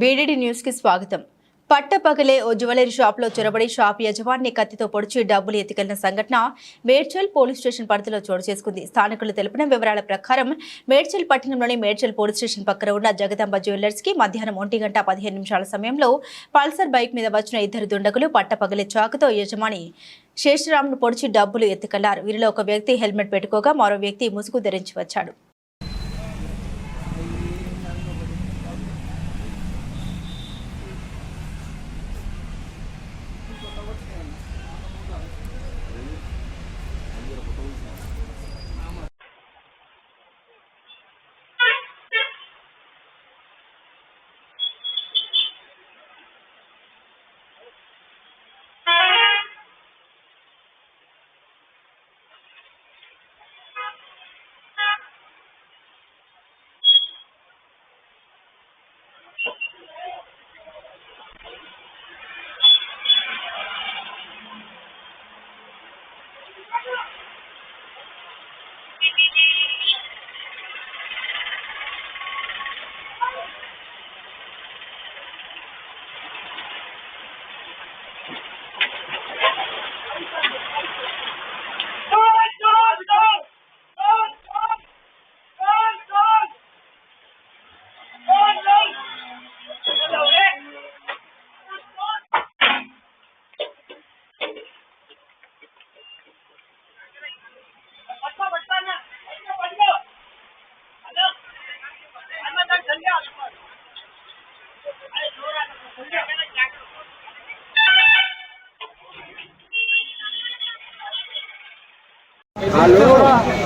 BDD న్యూస్కి స్వాగతం. పట్టపగలే ఓ జ్యువెలరీ షాప్లో చొరబడి షాప్ యజమాని కత్తితో పొడిచి డబ్బులు ఎత్తుకెళ్ళిన సంఘటన మేడ్చల్ పోలీస్ స్టేషన్ పరిధిలో చోటు చేసుకుంది. స్థానికులు తెలిపిన వివరాల ప్రకారం మేడ్చల్ పట్టణంలోని మేడ్చల్ పోలీస్ స్టేషన్ పక్కన ఉన్న జగదంబ జ్యువెలర్స్కి మధ్యాహ్నం ఒంటి గంట పదిహేను నిమిషాల సమయంలో పల్సర్ బైక్ మీద వచ్చిన ఇద్దరు దుండగులు పట్టపగలే చాకుతో యజమాని శేషరామ్ను పొడిచి డబ్బులు ఎత్తుకెళ్ళారు. వీరిలో ఒక వ్యక్తి హెల్మెట్ పెట్టుకోగా మరో వ్యక్తి ముసుగు ధరించి వచ్చాడు.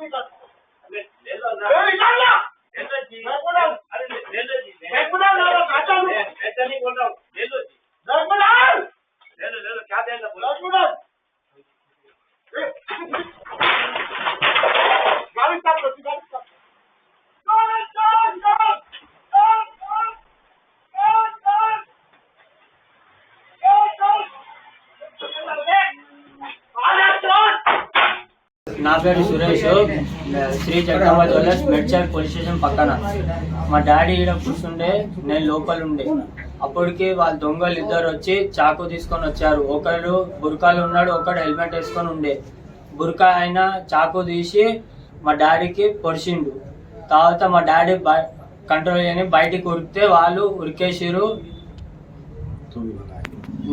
ఎక్కడ ఎక్కడ నా పేరు Suresh Shri Jagadamba jewellers Medchal police station పక్కన. మా డాడీ ఈడ కూర్చుండే నేను లోపల ఉండే. అప్పటికి వాళ్ళ దొంగలు ఇద్దరు వచ్చి చాకు తీసుకొని వచ్చారు. ఒకడు బుర్కాలు ఉన్నాడు ఒకడు హెల్మెట్ వేసుకొని ఉండే. బుర్కా ఆయన చాకు తీసి మా డాడీకి పొడిచిండు. తర్వాత మా డాడీ కంట్రోల్ చేయని బయటికి ఉరికితే వాళ్ళు ఉరికేసిరు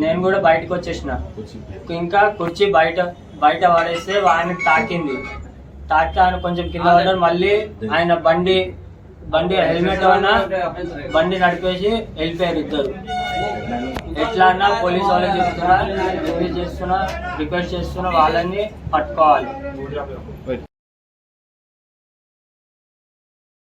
నేను కూడా బయటకు వచ్చేసిన. ఇంకా కుర్చీ బయట బయట పడేస్తే ఆయనకు తాకింది. తాకి ఆయన కొంచెం కింద పడ్డారు మళ్ళీ ఆయన బండి బండి హెల్మెట్ అన్నా బండి నడిపేసి వెళ్ళిపోయారు ఇద్దరు. ఎట్లా అన్నా పోలీస్ వాళ్ళకి చెప్తున్నా రిక్వెస్ట్ చేస్తున్నా రిక్వెస్ట్ చేస్తున్నా వాళ్ళని పట్టుకోవాలి.